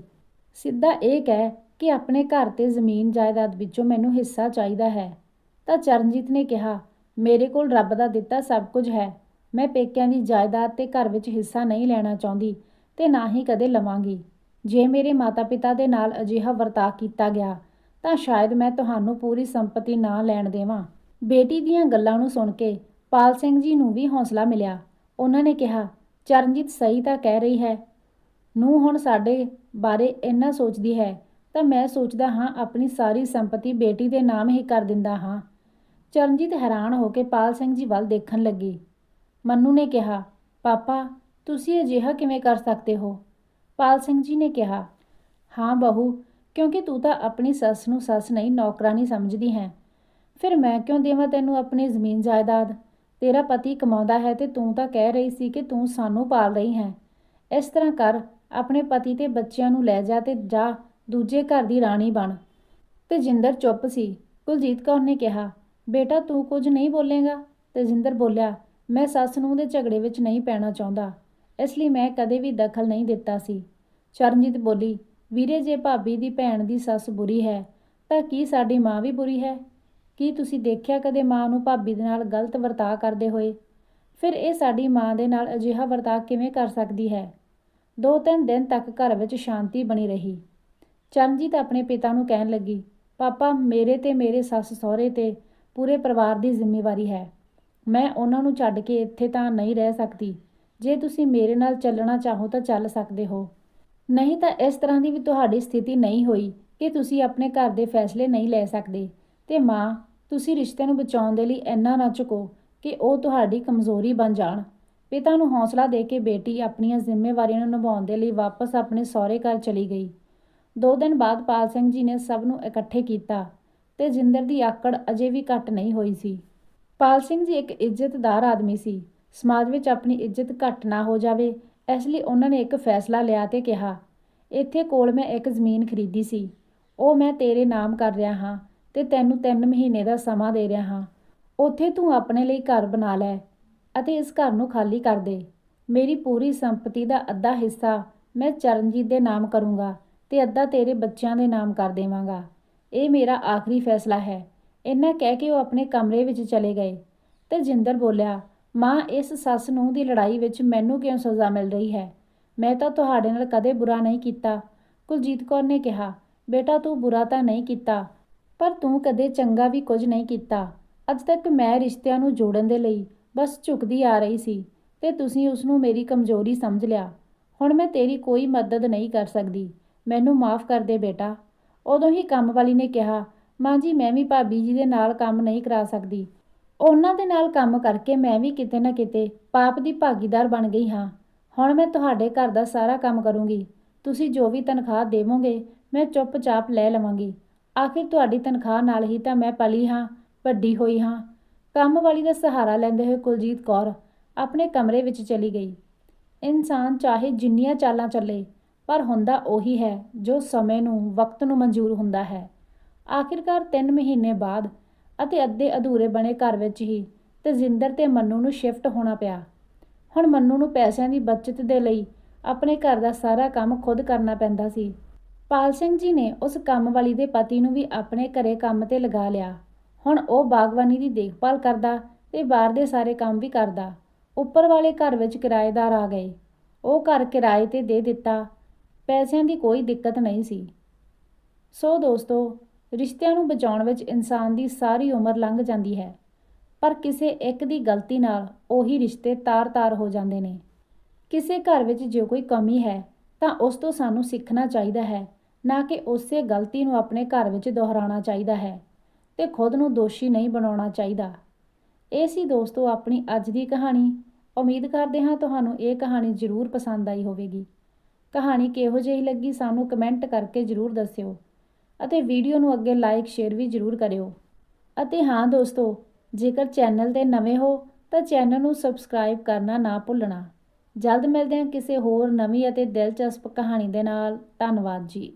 ਸਿੱਧਾ ਇਹ ਕਹਿ ਕਿ ਆਪਣੇ ਘਰ ਤੇ ਜ਼ਮੀਨ ਜਾਇਦਾਦ ਵਿੱਚੋਂ ਮੈਨੂੰ ਹਿੱਸਾ ਚਾਹੀਦਾ ਹੈ। ਤਾਂ ਚਰਨਜੀਤ ਨੇ ਕਿਹਾ ਮੇਰੇ ਕੋਲ ਰੱਬ ਦਾ ਦਿੱਤਾ ਸਭ ਕੁਝ ਹੈ। ਮੈਂ ਪੇਕਿਆਂ ਦੀ ਜਾਇਦਾਦ ਤੇ ਘਰ ਵਿੱਚ ਹਿੱਸਾ ਨਹੀਂ ਲੈਣਾ ਚਾਹੁੰਦੀ ਤੇ ਨਾ ਹੀ ਕਦੇ ਲਵਾਂਗੀ। ਜੇ ਮੇਰੇ ਮਾਤਾ-ਪਿਤਾ ਦੇ ਨਾਲ ਅਜਿਹਾ ਵਰਤਾਅ ਕੀਤਾ ਗਿਆ, ਤਾਂ ਸ਼ਾਇਦ ਮੈਂ ਤੁਹਾਨੂੰ ਪੂਰੀ ਸੰਪਤੀ ਨਾ ਲੈਣ ਦੇਵਾਂ। ਬੇਟੀ ਦੀਆਂ ਗੱਲਾਂ ਨੂੰ ਸੁਣ ਕੇ ਪਾਲ ਸਿੰਘ ਜੀ ਨੂੰ ਵੀ ਹੌਸਲਾ ਮਿਲਿਆ। ਉਹਨਾਂ ਨੇ ਕਿਹਾ, ਚਰਨਜੀਤ ਸਹੀ ਤਾਂ ਕਹਿ ਰਹੀ ਹੈ। ਨੂੰ ਹੁਣ ਸਾਡੇ ਬਾਰੇ ਇੰਨਾ ਸੋਚਦੀ ਹੈ ਤਾਂ ਮੈਂ ਸੋਚਦਾ ਹਾਂ ਆਪਣੀ ਸਾਰੀ ਸੰਪਤੀ ਬੇਟੀ ਦੇ ਨਾਮ ਹੀ ਕਰ ਦਿੰਦਾ ਹਾਂ। ਚਰਨਜੀਤ ਹੈਰਾਨ ਹੋ ਕੇ ਪਾਲ ਸਿੰਘ ਜੀ ਵੱਲ ਦੇਖਣ ਲੱਗੀ। ਮੰਨੂ ਨੇ ਕਿਹਾ, ਪਾਪਾ, ਤੁਸੀਂ ਅਜਿਹਾ ਕਿਵੇਂ ਕਰ ਸਕਦੇ ਹੋ? ਪਾਲ ਸਿੰਘ ਜੀ ਨੇ ਕਿਹਾ, ਹਾਂ ਬਹੂ, ਕਿਉਂਕਿ ਤੂੰ ਤਾਂ ਆਪਣੀ ਸੱਸ ਨੂੰ ਸੱਸ ਨਹੀਂ ਨੌਕਰਾਨੀ ਸਮਝਦੀ ਹੈ। ਫਿਰ ਮੈਂ ਕਿਉਂ ਦੇਵਾਂ ਤੈਨੂੰ ਆਪਣੀ ਜ਼ਮੀਨ ਜਾਇਦਾਦ? ਤੇਰਾ ਪਤੀ ਕਮਾਉਂਦਾ ਹੈ ਤੇ ਤੂੰ ਤਾਂ ਕਹਿ ਰਹੀ ਸੀ ਕਿ ਤੂੰ ਸਾਨੂੰ ਪਾਲ ਰਹੀ ਹੈ। ਇਸ ਤਰ੍ਹਾਂ ਕਰ, ਆਪਣੇ ਪਤੀ ਤੇ ਬੱਚਿਆਂ ਨੂੰ ਲੈ ਜਾ ਤੇ ਜਾ, ਦੂਜੇ ਘਰ ਦੀ ਰਾਣੀ ਬਣ। ਤੇ ਜਿੰਦਰ ਚੁੱਪ ਸੀ। ਕੁਲਜੀਤ ਕੌਰ ਨੇ ਕਿਹਾ ਬੇਟਾ ਤੂੰ ਕੁਝ ਨਹੀਂ ਬੋਲੇਗਾ? ਤੇਜਿੰਦਰ ਬੋਲਿਆ, ਮੈਂ ਸੱਸ ਨੂੰ ਦੇ ਝਗੜੇ ਵਿੱਚ ਨਹੀਂ ਪੈਣਾ ਚਾਹੁੰਦਾ। ਇਸ ਲਈ ਮੈਂ ਕਦੇ ਵੀ ਦਖਲ ਨਹੀਂ ਦਿੱਤਾ ਸੀ। ਚਰਨਜੀਤ ਬੋਲੀ, ਵੀਰੇ ਜੇ ਭਾਬੀ ਦੀ ਭੈਣ ਦੀ ਸੱਸ ਬੁਰੀ ਹੈ, ਤਾਂ ਕੀ ਸਾਡੀ ਮਾਂ ਵੀ ਬੁਰੀ ਹੈ? ਕੀ ਤੁਸੀਂ ਦੇਖਿਆ ਕਦੇ ਮਾਂ ਨੂੰ ਭਾਬੀ ਦੇ ਨਾਲ ਗਲਤ ਵਰਤਾਅ ਕਰਦੇ ਹੋਏ? ਫਿਰ ਇਹ ਸਾਡੀ ਮਾਂ ਦੇ ਨਾਲ ਅਜਿਹਾ ਵਰਤਾਅ ਕਿਵੇਂ ਕਰ ਸਕਦੀ ਹੈ? ਦੋ ਤਿੰਨ ਦਿਨ ਤੱਕ ਘਰ ਵਿੱਚ ਸ਼ਾਂਤੀ ਬਣੀ ਰਹੀ। ਚਰਨਜੀਤ ਆਪਣੇ ਪਿਤਾ ਨੂੰ ਕਹਿਣ ਲੱਗੀ, ਪਾਪਾ, ਮੇਰੇ ਤੇ ਮੇਰੇ ਸੱਸ ਸਹੁਰੇ ਤੇ ਪੂਰੇ ਪਰਿਵਾਰ ਦੀ ਜ਼ਿੰਮੇਵਾਰੀ ਹੈ। ਮੈਂ ਉਹਨਾਂ ਨੂੰ ਛੱਡ ਕੇ ਇੱਥੇ ਤਾਂ ਨਹੀਂ ਰਹਿ ਸਕਦੀ। ਜੇ ਤੁਸੀਂ ਮੇਰੇ ਨਾਲ ਚੱਲਣਾ ਚਾਹੋ ਤਾਂ ਚੱਲ ਸਕਦੇ ਹੋ। ਨਹੀਂ ਤਾਂ ਇਸ ਤਰ੍ਹਾਂ ਦੀ ਵੀ ਤੁਹਾਡੀ ਸਥਿਤੀ ਨਹੀਂ ਹੋਈ ਕਿ ਤੁਸੀਂ ਆਪਣੇ ਘਰ ਦੇ ਫੈਸਲੇ ਨਹੀਂ ਲੈ ਸਕਦੇ। ਤੇ ਮਾਂ, ਤੁਸੀਂ ਰਿਸ਼ਤੇ ਨੂੰ ਬਚਾਉਣ ਦੇ ਲਈ ਇੰਨਾ ਨਾ ਝੁਕੋ ਕਿ ਉਹ ਤੁਹਾਡੀ ਕਮਜ਼ੋਰੀ ਬਣ ਜਾਣ। ਪਿਤਾ ਨੂੰ ਹੌਸਲਾ ਦੇ ਕੇ ਬੇਟੀ ਆਪਣੀਆਂ ਜ਼ਿੰਮੇਵਾਰੀਆਂ ਨੂੰ ਨਿਭਾਉਣ ਦੇ ਲਈ ਵਾਪਸ ਆਪਣੇ ਸਹੁਰੇ ਘਰ ਚਲੀ ਗਈ। ਦੋ ਦਿਨ ਬਾਅਦ ਪਾਲ ਸਿੰਘ ਜੀ ਨੇ ਸਭ ਨੂੰ ਇਕੱਠੇ ਕੀਤਾ। ਤੇ ਜਿੰਦਰ ਦੀ ਆਕੜ ਅਜੇ ਵੀ ਘਟ ਨਹੀਂ ਹੋਈ ਸੀ। ਪਾਲ ਸਿੰਘ ਜੀ ਇੱਕ ਇੱਜ਼ਤਦਾਰ ਆਦਮੀ ਸੀ। ਸਮਾਜ ਵਿੱਚ ਆਪਣੀ ਇੱਜ਼ਤ ਘਟ ਨਾ ਹੋ ਜਾਵੇ, ਇਸ ਲਈ ਉਹਨਾਂ ਨੇ ਇੱਕ ਫੈਸਲਾ ਲਿਆ ਤੇ ਕਿਹਾ, ਇੱਥੇ ਕੋਲ ਮੈਂ ਇੱਕ ਜ਼ਮੀਨ ਖਰੀਦੀ ਸੀ। ਉਹ ਮੈਂ ਤੇਰੇ ਨਾਮ ਕਰ ਰਿਹਾ ਹਾਂ ਤੇ ਤੈਨੂੰ 3 ਮਹੀਨੇ ਦਾ ਸਮਾਂ ਦੇ ਰਿਹਾ ਹਾਂ। ਉੱਥੇ ਤੂੰ ਆਪਣੇ ਲਈ ਘਰ ਬਣਾ ਲੈ ਅਤੇ ਇਸ ਘਰ ਨੂੰ ਖਾਲੀ ਕਰ ਦੇ। ਮੇਰੀ ਪੂਰੀ ਸੰਪਤੀ ਦਾ ਅੱਧਾ ਹਿੱਸਾ ਮੈਂ ਚਰਨਜੀਤ ਦੇ ਨਾਮ ਕਰੂੰਗਾ ਤੇ ਅੱਧਾ ਤੇਰੇ ਬੱਚਿਆਂ ਦੇ ਨਾਮ ਕਰ ਦੇਵਾਂਗਾ। ਇਹ ਮੇਰਾ ਆਖਰੀ ਫੈਸਲਾ ਹੈ। ਇੰਨਾ ਕਹਿ ਕੇ ਉਹ ਆਪਣੇ ਕਮਰੇ ਵਿੱਚ ਚਲੇ ਗਏ ਤੇ ਜਿੰਦਰ ਬੋਲਿਆ, ਮਾਂ, ਇਸ ਸੱਸ ਨੂੰ ਦੀ ਲੜਾਈ ਵਿੱਚ ਮੈਨੂੰ ਕਿਉਂ ਸਜ਼ਾ ਮਿਲ ਰਹੀ ਹੈ? ਮੈਂ ਤਾਂ ਤੁਹਾਡੇ ਨਾਲ ਕਦੇ ਬੁਰਾ ਨਹੀਂ ਕੀਤਾ। ਕੁਲਜੀਤ ਕੌਰ ਨੇ ਕਿਹਾ, ਬੇਟਾ, ਤੂੰ ਬੁਰਾ ਤਾਂ ਨਹੀਂ ਕੀਤਾ, ਪਰ ਤੂੰ ਕਦੇ ਚੰਗਾ ਵੀ ਕੁਝ ਨਹੀਂ ਕੀਤਾ। ਅੱਜ ਤੱਕ ਮੈਂ ਰਿਸ਼ਤਿਆਂ ਨੂੰ ਜੋੜਨ ਦੇ ਲਈ ਬਸ ਝੁਕਦੀ ਆ ਰਹੀ ਸੀ ਤੇ ਤੁਸੀਂ ਉਸ ਨੂੰ ਮੇਰੀ ਕਮਜ਼ੋਰੀ ਸਮਝ ਲਿਆ। ਹੁਣ ਮੈਂ ਤੇਰੀ ਕੋਈ ਮਦਦ ਨਹੀਂ ਕਰ ਸਕਦੀ। ਮੈਨੂੰ ਮਾਫ ਕਰ ਦੇ ਬੇਟਾ। ਉਦੋਂ ਹੀ ਕੰਮ ਵਾਲੀ ਨੇ ਕਿਹਾ, ਮਾਂ ਜੀ, ਮੈਂ ਵੀ ਭਾਬੀ ਜੀ ਦੇ ਨਾਲ ਕੰਮ ਨਹੀਂ ਕਰਾ ਸਕਦੀ। ਉਹਨਾਂ ਦੇ ਨਾਲ ਕੰਮ ਕਰਕੇ ਮੈਂ ਵੀ ਕਿਤੇ ਨਾ ਕਿਤੇ ਪਾਪ ਦੀ ਭਾਗੀਦਾਰ ਬਣ ਗਈ ਹਾਂ। ਹੁਣ ਮੈਂ ਤੁਹਾਡੇ ਘਰ ਦਾ ਸਾਰਾ ਕੰਮ ਕਰੂੰਗੀ। ਤੁਸੀਂ ਜੋ ਵੀ ਤਨਖਾਹ ਦੇਵੋਗੇ, ਮੈਂ ਚੁੱਪਚਾਪ ਲੈ ਲਵਾਂਗੀ। ਆਖਿਰ ਤੁਹਾਡੀ ਤਨਖਾਹ ਨਾਲ ਹੀ ਤਾਂ ਮੈਂ ਪਲੀ ਹਾਂ, ਵੱਡੀ ਹੋਈ ਹਾਂ। ਕੰਮ ਵਾਲੀ ਦਾ ਸਹਾਰਾ ਲੈਂਦੇ ਹੋਏ ਕੁਲਜੀਤ ਕੌਰ ਆਪਣੇ ਕਮਰੇ ਵਿੱਚ ਚਲੀ ਗਈ। ਇਨਸਾਨ ਚਾਹੇ ਜਿੰਨੀਆਂ ਚਾਲਾਂ ਚੱਲੇ ਪਰ ਹੁੰਦਾ ਉਹੀ ਹੈ ਜੋ ਸਮੇਂ ਨੂੰ, ਵਕਤ ਨੂੰ ਮਨਜ਼ੂਰ ਹੁੰਦਾ ਹੈ। ਆਖਿਰਕਾਰ 3 ਮਹੀਨੇ ਬਾਅਦ ਅਤੇ ਅੱਧੇ ਅਧੂਰੇ ਬਣੇ ਘਰ ਵਿੱਚ ਹੀ ਤਜਿੰਦਰ ਤੇ ਮੰਨੂ ਨੂੰ ਸ਼ਿਫਟ ਹੋਣਾ ਪਿਆ। ਹੁਣ ਮੰਨੂ ਨੂੰ ਪੈਸਿਆਂ ਦੀ ਬਚਤ ਦੇ ਲਈ ਆਪਣੇ ਘਰ ਦਾ ਸਾਰਾ ਕੰਮ ਖੁਦ ਕਰਨਾ ਪੈਂਦਾ ਸੀ। ਪਾਲ ਸਿੰਘ ਜੀ ਨੇ ਉਸ ਕੰਮ ਵਾਲੀ ਦੇ ਪਤੀ ਨੂੰ ਵੀ ਆਪਣੇ ਘਰੇ ਕੰਮ ਤੇ ਲਗਾ ਲਿਆ। ਹੁਣ ਉਹ ਬਾਗਬਾਨੀ ਦੀ ਦੇਖਭਾਲ ਕਰਦਾ ਤੇ ਬਾਹਰ ਦੇ ਸਾਰੇ ਕੰਮ ਵੀ ਕਰਦਾ। ਉੱਪਰ ਵਾਲੇ ਘਰ ਵਿੱਚ ਕਿਰਾਏਦਾਰ ਆ ਗਏ। ਉਹ ਘਰ ਕਿਰਾਏ ਤੇ ਦੇ ਦਿੱਤਾ ਪੈਸਿਆਂ ਦੀ ਕੋਈ ਦਿੱਕਤ ਨਹੀਂ ਸੀ। ਸੋ ਦੋਸਤੋ, ਰਿਸ਼ਤਿਆਂ ਨੂੰ ਬਚਾਉਣ ਵਿੱਚ ਇਨਸਾਨ ਦੀ ਸਾਰੀ ਉਮਰ ਲੰਘ ਜਾਂਦੀ ਹੈ, ਪਰ ਕਿਸੇ ਇੱਕ ਦੀ ਗਲਤੀ ਨਾਲ ਉਹੀ ਰਿਸ਼ਤੇ ਤਾਰ-ਤਾਰ ਹੋ ਜਾਂਦੇ ਨੇ। ਕਿਸੇ ਘਰ ਵਿੱਚ ਜੇ ਕੋਈ ਕਮੀ ਹੈ, ਤਾਂ ਉਸ ਤੋਂ ਸਾਨੂੰ ਸਿੱਖਣਾ ਚਾਹੀਦਾ ਹੈ, ਨਾ ਕਿ ਉਸੇ ਗਲਤੀ ਨੂੰ ਆਪਣੇ ਘਰ ਵਿੱਚ ਦੁਹਰਾਉਣਾ ਚਾਹੀਦਾ ਹੈ ਤੇ ਖੁਦ ਨੂੰ ਦੋਸ਼ੀ ਨਹੀਂ ਬਣਾਉਣਾ ਚਾਹੀਦਾ। ਇਹ ਸੀ ਦੋਸਤੋ ਆਪਣੀ ਅੱਜ ਦੀ ਕਹਾਣੀ। ਉਮੀਦ ਕਰਦੇ ਹਾਂ ਤੁਹਾਨੂੰ ਇਹ ਕਹਾਣੀ ਜ਼ਰੂਰ ਪਸੰਦ ਆਈ ਹੋਵੇਗੀ। ਕਹਾਣੀ ਕਿਹੋ ਜਿਹੀ ਲੱਗੀ ਸਾਨੂੰ ਕਮੈਂਟ ਕਰਕੇ ਜ਼ਰੂਰ ਦੱਸਿਓ ਅਤੇ ਵੀਡੀਓ ਨੂੰ ਅੱਗੇ ਲਾਈਕ, ਸ਼ੇਅਰ ਵੀ ਜ਼ਰੂਰ ਕਰਿਓ। ਅਤੇ ਹਾਂ ਦੋਸਤੋ, ਜੇਕਰ ਚੈਨਲ ਤੇ ਨਵੇਂ ਹੋ ਤਾਂ ਚੈਨਲ ਨੂੰ ਸਬਸਕ੍ਰਾਈਬ ਕਰਨਾ ਨਾ ਭੁੱਲਣਾ। ਜਲਦ ਮਿਲਦੇ ਹਾਂ ਕਿਸੇ ਹੋਰ ਨਵੀਂ ਅਤੇ ਦਿਲਚਸਪ ਕਹਾਣੀ ਦੇ ਨਾਲ। ਧੰਨਵਾਦ ਜੀ।